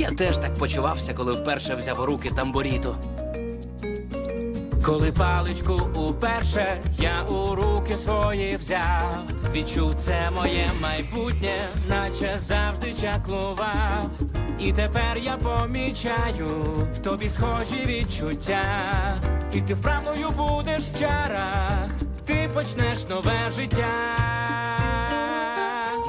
Я теж так почувався, коли вперше взяв у руки тамбуріту. Коли паличку уперше я у руки свої взяв, відчув це моє майбутнє, наче завжди чаклував. І тепер я помічаю в тобі схожі відчуття, і ти вправною будеш в чарах, ти почнеш нове життя.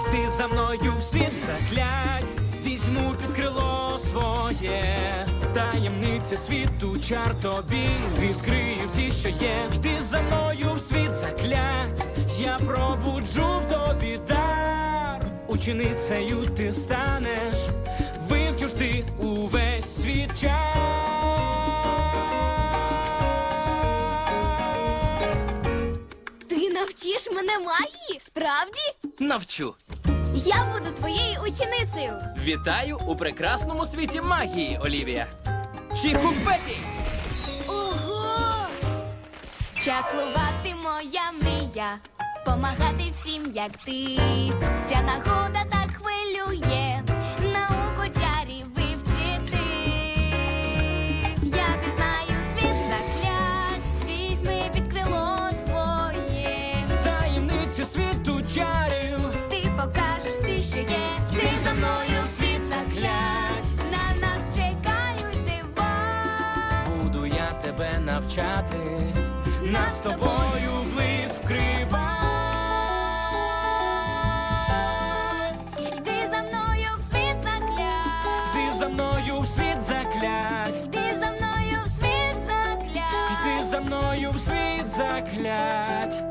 Йди за мною в світ заклять, візьму під крило своє, таємниця світу чар тобі відкрию всі, що є. Йди за мною в світ заклять, я пробуджу в тобі дар. Ученицею ти станеш, вивчиш ти увесь світ чар. Ти навчиш мене магії? Справді? Навчу. Я буду твоєю ученицею. Вітаю у прекрасному світі магії, Олівія. Чіхупеті! Ого! Чаклувати моя мрія, помагати всім, як ти. Ця нагода так покажеш всі, що є. Ти за мною в світ заклять. На нас чекають дива. Буду я тебе навчати, нас з тобою близь вкривай. Йди за мною в світ заклять. Йди за мною в світ заклять. Йди за мною в світ заклять. Йди за мною в світ заклять.